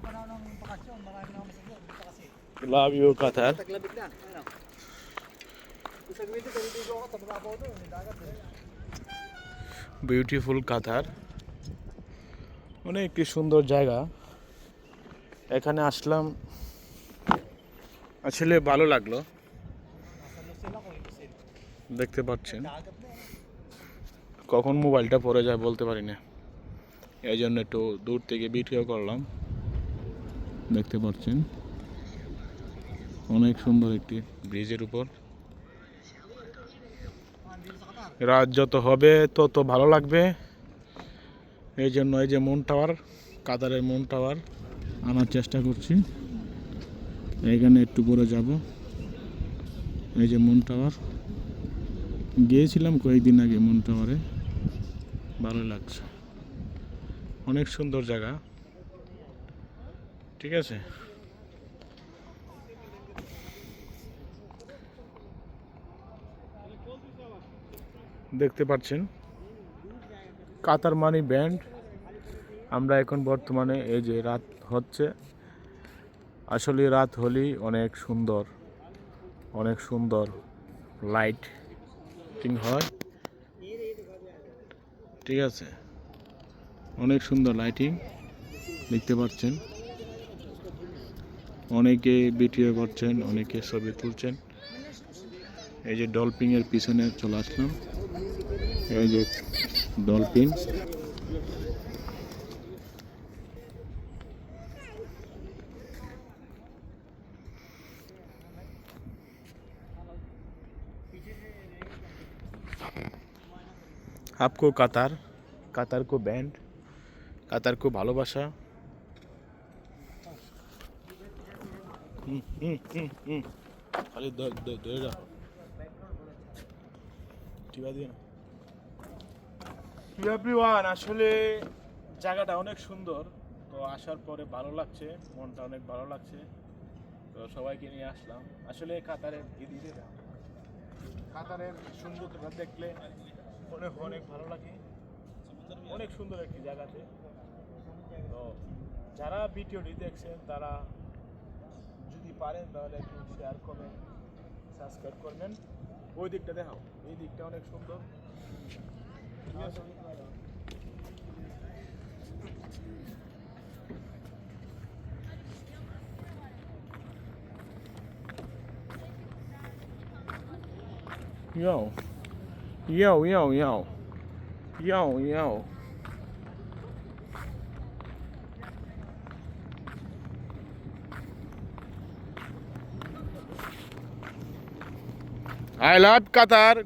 panahon ng bakasyon, marami na ako masagot. Dito kasi. Love you, Qatar. Taglabit na. Ano? Isang minute, naliligo ako, ako doon. May dagat eh. Beautiful Qatar মানে একটি সুন্দর জায়গা এখানে আসলাম আসলে ভালো লাগল eh, দেখতে পাচ্ছেন eh. কখন মোবাইলটা পড়ে যায় বলতে পারি না এই জন্য একটু দূর থেকে ভিডিও করলাম দেখতে পাচ্ছেন। অনেক সুন্দর একটি ব্রিজের উপর. রাত যত হবে, তত ভালো লাগবে। এই জন্য এই যে মুন টাওয়ার, কাতারের মুন টাওয়ার আনার চেষ্টা করছি। এখানে একটু পরে যাব। এই যে মুন টাওয়ার। গিয়েছিলাম কয়েকদিন আগে মুন টাওয়ারে। ভালো লাগছে। অনেক সুন্দর জায়গা। ঠিক আছে? দেখতে পাচ্ছেন? Qatar money band. আমরা এখন বর্তমানে এই যে রাত হচ্ছে। আসলে রাত হলেই অনেক সুন্দর অনেক সুন্দর লাইটিং হয়। ঠিক আছে? অনেক সুন্দর লাইটিং দেখতে পাচ্ছেন? অনেকে ভিডিও করছেন অনেকে ছবি তুলছেন এই যে ডলফিনের পিছনে চলে আসলাম এই যে ডলফিন आपको কাতার কাতার কো ব্যান্ড কাতার কো ভালোবাসা খালি না। এভরিওয়ান আসলে জায়গাটা অনেক সুন্দর। তো আসার পরে ভালো লাগছে, মনটা অনেক ভালো লাগছে। তো সবাইকে নিয়ে আসলাম। আসলে কাতারের না। কাতারের সুন্দরতা দেখলে অনেক অনেক ভালো লাগে। অনেক সুন্দর একটি জায়গাতে। তো যারা ভিডিওটি দেখছেন, তারা পারেন তাহলে একটু শেয়ার করবেন সাবস্ক্রাইব করবেন ওই দিকটা দেখাও এই দিকটা অনেক সুন্দর ঠিক আছে Yo. Yo, yo, yo. Yo, yo. I love Qatar.